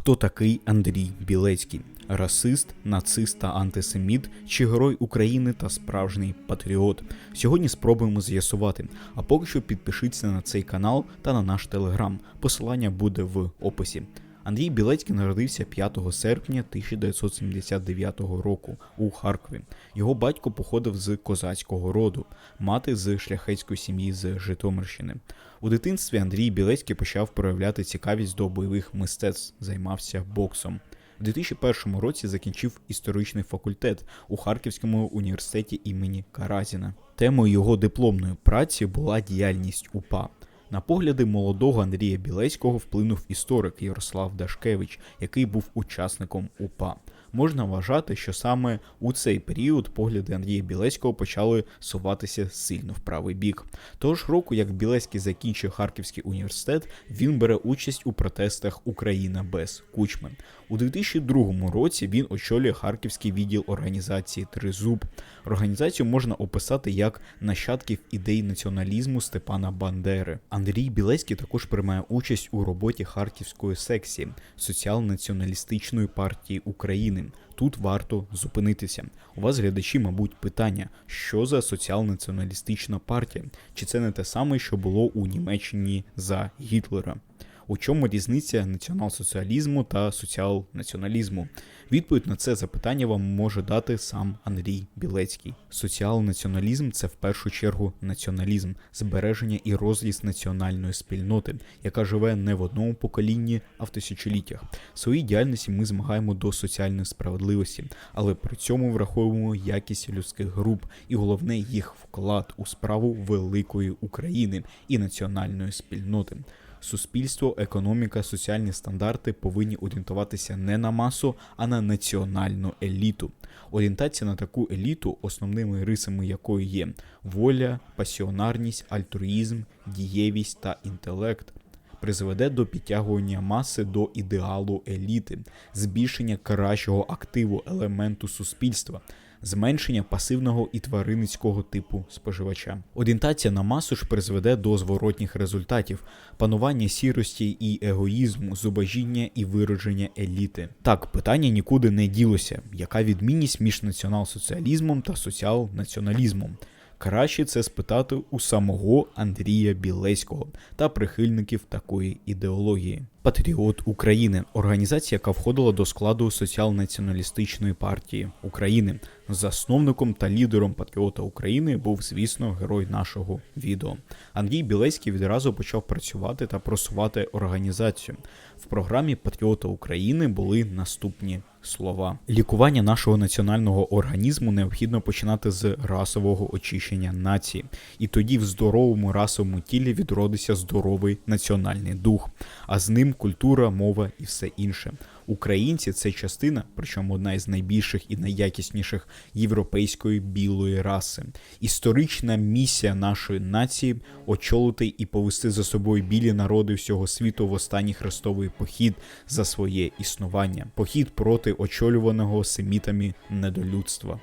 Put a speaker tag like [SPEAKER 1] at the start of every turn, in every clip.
[SPEAKER 1] Хто такий Андрій Білецький? Расист, нацист та антисеміт, чи герой України та справжній патріот? Сьогодні спробуємо з'ясувати. А поки що підпишіться на цей канал та на наш телеграм. Посилання буде в описі. Андрій Білецький народився 5 серпня 1979 року у Харкові. Його батько походив з козацького роду, мати з шляхетської сім'ї з Житомирщини. У дитинстві Андрій Білецький почав проявляти цікавість до бойових мистецтв, займався боксом. У 2001 році закінчив історичний факультет у Харківському університеті імені Каразіна. Темою його дипломної праці була діяльність УПА. На погляди молодого Андрія Білецького вплинув історик Ярослав Дашкевич, який був учасником УПА. Можна вважати, що саме у цей період погляди Андрія Білецького почали суватися сильно в правий бік. Того ж року, як Білецький закінчив Харківський університет, він бере участь у протестах Україна без кучми. У 2002 році він очолює Харківський відділ організації Тризуб. Організацію можна описати як нащадків ідей націоналізму Степана Бандери. Андрій Білецький також приймає участь у роботі Харківської секції Соціал-націоналістичної партії України. Тут варто зупинитися. У вас, глядачі, мабуть, питання, що за соціал-націоналістична партія? Чи це не те саме, що було у Німеччині за Гітлера? У чому різниця націонал-соціалізму та соціал-націоналізму? Відповідь на це запитання вам може дати сам Андрій Білецький. Соціал-націоналізм це в першу чергу націоналізм, збереження і розріст національної спільноти, яка живе не в одному поколінні, а в тисячоліттях. В своїй діяльності ми змагаємо до соціальної справедливості, але при цьому враховуємо якість людських груп і головне їх вклад у справу великої України і національної спільноти. Суспільство, економіка, соціальні стандарти повинні орієнтуватися не на масу, а на національну еліту. Орієнтація на таку еліту, основними рисами якої є воля, пасіонарність, альтруїзм, дієвість та інтелект. Призведе до підтягування маси до ідеалу еліти, збільшення кращого активу елементу суспільства, зменшення пасивного і тваринницького типу споживача. Орієнтація на масу ж призведе до зворотніх результатів: панування сірості і егоїзму, зубожіння і виродження еліти. Так, питання нікуди не ділося. Яка відмінність між націонал-соціалізмом та соціал-націоналізмом? Краще це спитати у самого Андрія Білецького та прихильників такої ідеології. Патріот України організація, яка входила до складу соціал-націоналістичної партії України. Засновником та лідером Патріота України був, звісно, герой нашого відео. Андрій Білецький відразу почав працювати та просувати організацію. В програмі Патріота України були наступні слова: лікування нашого національного організму необхідно починати з расового очищення нації, і тоді в здоровому расовому тілі відродиться здоровий національний дух, а з ним культура, мова і все інше. Українці це частина, причому одна із найбільших і найякісніших європейської білої раси. Історична місія нашої нації очолити і повести за собою білі народи всього світу в останній хрестовий похід за своє існування, похід проти очолюваного семітами недолюдства.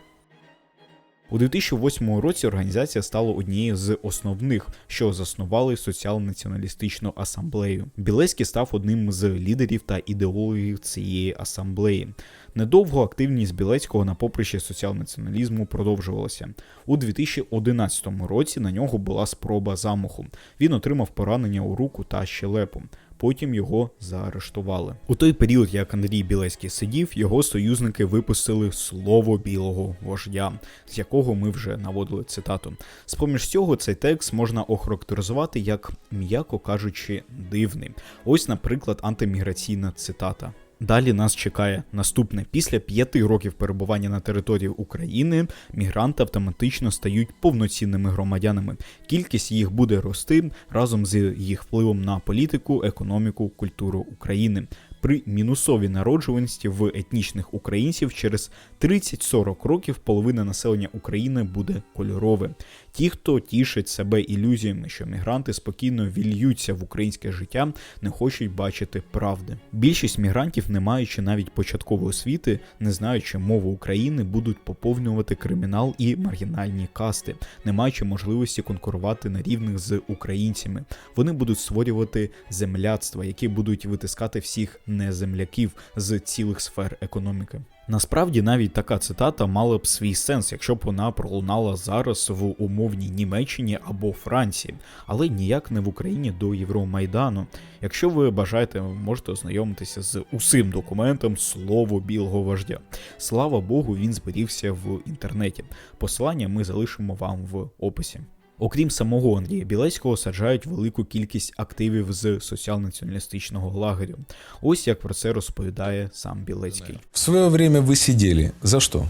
[SPEAKER 1] У 2008 році організація стала однією з основних, що заснували соціал-націоналістичну асамблею. Білецький став одним з лідерів та ідеологів цієї асамблеї. Недовго активність Білецького на поприщі соціал-націоналізму продовжувалася. У 2011 році на нього була спроба замаху. Він отримав поранення у руку та щелепу. Потім його заарештували. У той період, як Андрій Білецький сидів, його союзники випустили слово білого вождя, з якого ми вже наводили цитату. З поміж цього цей текст можна охарактеризувати як, м'яко кажучи, дивний. Ось, наприклад, антиміграційна цитата. Далі нас чекає наступне: після п'яти років перебування на території України мігранти автоматично стають повноцінними громадянами. Кількість їх буде рости разом з їх впливом на політику, економіку, культуру України. При мінусовій народжуваності в етнічних українців через 30-40 років половина населення України буде кольорове. Ті, хто тішить себе ілюзіями, що мігранти спокійно вільються в українське життя, не хочуть бачити правди. Більшість мігрантів, не маючи навіть початкової освіти, не знаючи мову України, будуть поповнювати кримінал і маргінальні касти, не маючи можливості конкурувати на рівних з українцями. Вони будуть створювати земляцтва, які будуть витискати всіх неземляків з цілих сфер економіки. Насправді навіть така цитата мала б свій сенс, якщо б вона пролунала зараз в умовній Німеччині або Франції, але ніяк не в Україні до Євромайдану. Якщо ви бажаєте, можете ознайомитися з усім документом слово білого вождя. Слава Богу, він зберігся в інтернеті. Посилання ми залишимо вам в описі. Окрім самого Андрія Білецького, саджають велику кількість активів з соціал-націоналістичного лагерю. Ось як про це розповідає сам Білецький.
[SPEAKER 2] В свое время вы сидели. За что?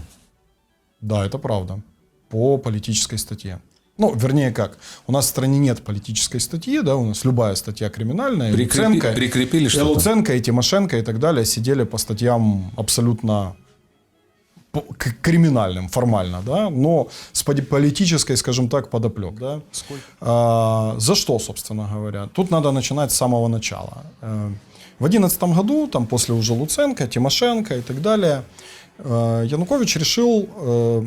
[SPEAKER 3] Да, это правда. По политической статье. Ну, вернее как, у нас в стране нет политической статьи, да, у нас любая статья криминальная.
[SPEAKER 2] Прикрепи-
[SPEAKER 3] Луценко,
[SPEAKER 2] прикрепили что-то?
[SPEAKER 3] Луценко, и Тимошенко и так далее сидели по статьям абсолютно криминальным формально, да, но с политической, скажем так, подоплек, да. А, за что, собственно говоря? Тут надо начинать с самого начала. Э, В 2011 году, там после уже Луценко, Тимошенко и так далее, э, Янукович решил э,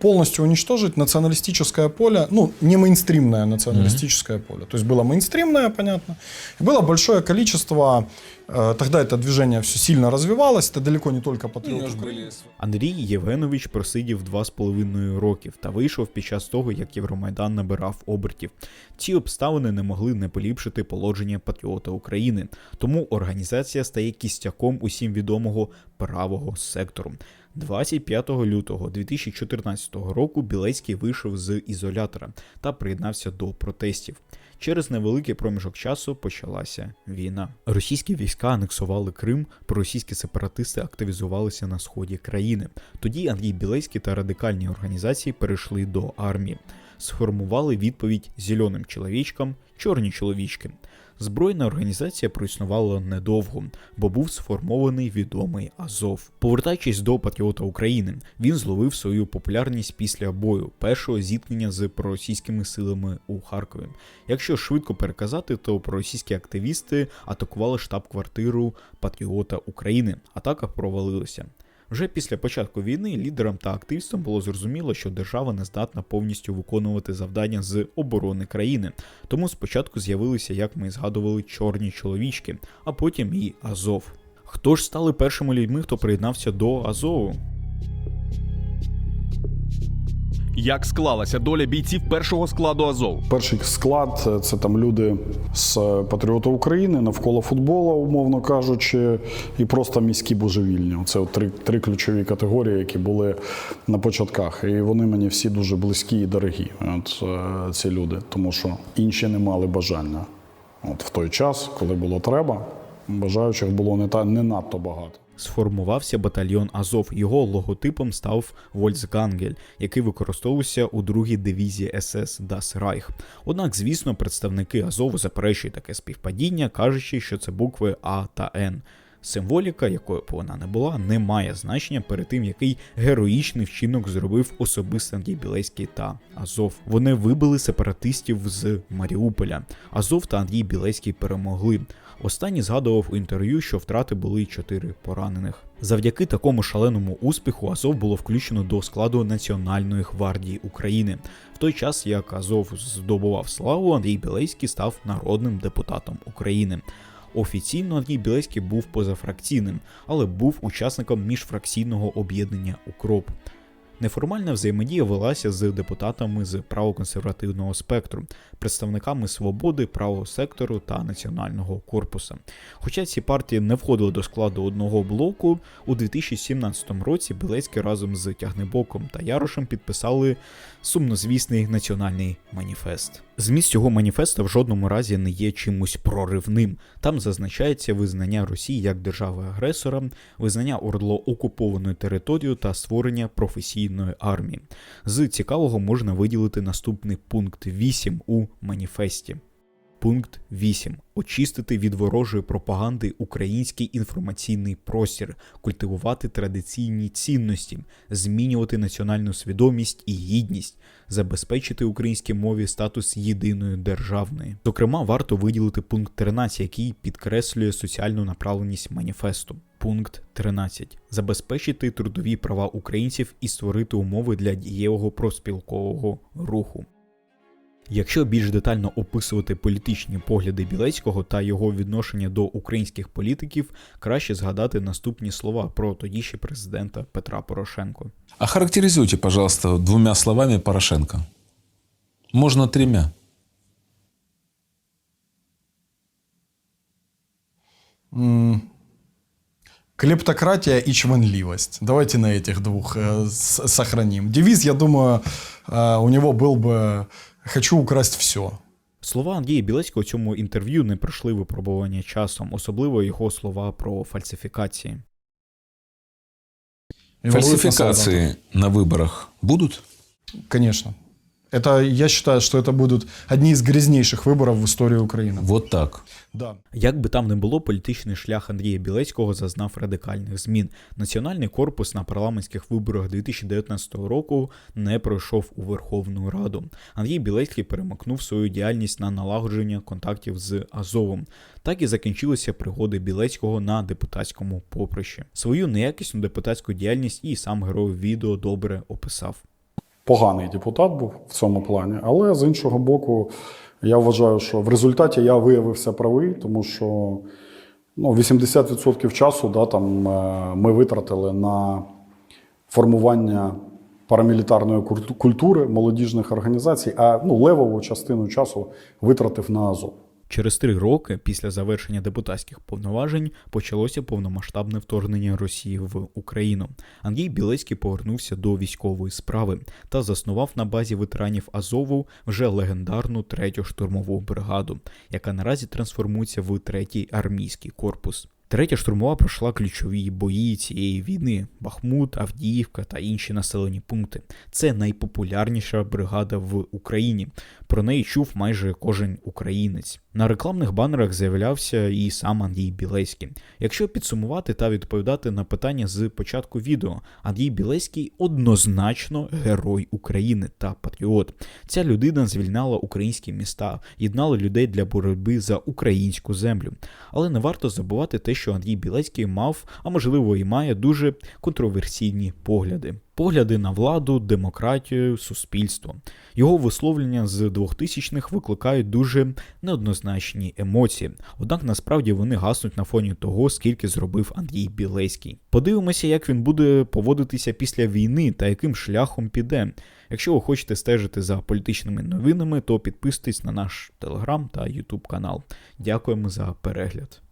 [SPEAKER 3] полностью уничтожить националистическое поле, ну, не мейнстримное националистическое поле. То есть было мейнстримное, понятно, и было большое количество, тогда это движение все сильно развивалось, это далеко не только патриоты Украины.
[SPEAKER 1] Андрій Євгенович просидів два з половиною років та вийшов під час того, як Євромайдан набирав обертів. Ці обставини не могли не поліпшити положення патріота України, тому організація стає кістяком усім відомого правого сектору. 25 лютого 2014 року Білецький вийшов з ізолятора та приєднався до протестів. Через невеликий проміжок часу почалася війна. Російські війська анексували Крим, проросійські сепаратисти активізувалися на сході країни. Тоді Андрій Білейський та радикальні організації перейшли до армії, сформували відповідь зеленим чоловічкам, чорні чоловічки. Збройна організація проіснувала недовго, бо був сформований відомий Азов. Повертаючись до патріота України, він зловив свою популярність після бою першого зіткнення з проросійськими силами у Харкові. Якщо швидко переказати, то проросійські активісти атакували штаб-квартиру Патріота України. Атака провалилася. Вже після початку війни лідерам та активістам було зрозуміло, що держава не здатна повністю виконувати завдання з оборони країни. Тому спочатку з'явилися, як ми згадували, чорні чоловічки, а потім і Азов. Хто ж стали першими людьми, хто приєднався до Азову?
[SPEAKER 4] Як склалася доля бійців першого складу Азов?
[SPEAKER 5] Перший склад е, це там люди з патріота України навколо футболу, умовно кажучи, і просто міські божевільні. Це три, три ключові категорії, які були на початках. І вони мені всі дуже близькі і дорогі. От е, ці люди, тому що інші не мали бажання. От в той час, коли було треба, бажаючих було не та не надто багато.
[SPEAKER 1] Сформувався батальйон Азов. Його логотипом став Вольцгангель, який використовувався у другій дивізії СС Das Reich. Однак, звісно, представники Азову заперечують таке співпадіння, кажучи, що це букви А та Н. Символіка, якою б вона не була, не має значення перед тим, який героїчний вчинок зробив особисто Білецький та Азов. Вони вибили сепаратистів з Маріуполя. Азов та Андрій Білецький перемогли. Останній згадував у інтерв'ю, що втрати були чотири поранених. Завдяки такому шаленому успіху Азов було включено до складу Національної гвардії України. В той час, як Азов здобував славу, Андрій Білецький став народним депутатом України. Офіційно Андрій Білецький був позафракційним, але був учасником міжфракційного об'єднання Укроп. Неформальна взаємодія велася з депутатами з правоконсервативного спектру, представниками свободи, правого сектору та національного корпуса. Хоча ці партії не входили до складу одного блоку, у 2017 році Білецький разом з Тягнебоком та Ярошем підписали сумнозвісний національний маніфест. Зміст цього маніфеста в жодному разі не є чимось проривним. Там зазначається визнання Росії як держави-агресора, визнання ОРДЛО окупованою територією та створення професійної армії. З цікавого можна виділити наступний пункт 8 у маніфесті. Пункт 8. Очистити від ворожої пропаганди український інформаційний простір, культивувати традиційні цінності, змінювати національну свідомість і гідність, забезпечити українській мові статус єдиної державної. Зокрема, варто виділити пункт 13, який підкреслює соціальну направленість маніфесту. Пункт 13. Забезпечити трудові права українців і створити умови для дієвого проспілкового руху. Якщо більш детально описувати політичні погляди Білецького та його відношення до українських політиків, краще згадати наступні слова про тоді ще президента Петра Порошенко.
[SPEAKER 2] Охарактеризуйте, пожалуйста, двумя словами Порошенко. Можно тремя.
[SPEAKER 3] Клептократия и чванливость. Давайте на этих двух э, с- сохраним. Девиз, я думаю, э, у него был бы «Хочу украсть все».
[SPEAKER 1] Слова Андрія Білецького у цьому інтерв'ю не пройшли випробування часом, особливо його слова про фальсифікації.
[SPEAKER 2] Фальсификации на выборах будут?
[SPEAKER 3] Конечно. Это, я считаю, что это будут одни из грязнейших выборов в истории Украины.
[SPEAKER 2] Вот так.
[SPEAKER 3] Да.
[SPEAKER 1] Як би там не було, політичний шлях Андрія Білецького зазнав радикальних змін. Національний корпус на парламентських виборах 2019 року не пройшов у Верховну Раду. Андрій Білецький перемикнув свою діяльність на налагодження контактів з Азовом. Так і закінчилися пригоди Білецького на депутатському поприщі. Свою неякісну депутатську діяльність і сам герой відео добре описав.
[SPEAKER 5] поганий депутат був в цьому плані. Але з іншого боку, я вважаю, що в результаті я виявився правий, тому що ну, 80% часу да, там, е, ми витратили на формування парамілітарної культури молодіжних організацій, а ну, левову частину часу витратив на Азов.
[SPEAKER 1] Через три роки після завершення депутатських повноважень почалося повномасштабне вторгнення Росії в Україну. Андрій Білецький повернувся до військової справи та заснував на базі ветеранів Азову вже легендарну третю штурмову бригаду, яка наразі трансформується в третій армійський корпус. Третя штурмова пройшла ключові бої цієї війни: Бахмут, Авдіївка та інші населені пункти. Це найпопулярніша бригада в Україні. Про неї чув майже кожен українець. На рекламних банерах з'являвся і сам Андрій Білецький. Якщо підсумувати та відповідати на питання з початку відео, Андрій Білецький однозначно герой України та патріот. Ця людина звільняла українські міста, єднала людей для боротьби за українську землю. Але не варто забувати те, що Андрій Білецький мав, а можливо і має дуже контроверсійні погляди. Погляди на владу, демократію, суспільство. Його висловлення з 2000-х викликають дуже неоднозначні емоції. Однак насправді вони гаснуть на фоні того, скільки зробив Андрій Білецький. Подивимося, як він буде поводитися після війни та яким шляхом піде. Якщо ви хочете стежити за політичними новинами, то підписуйтесь на наш телеграм та ютуб канал. Дякуємо за перегляд.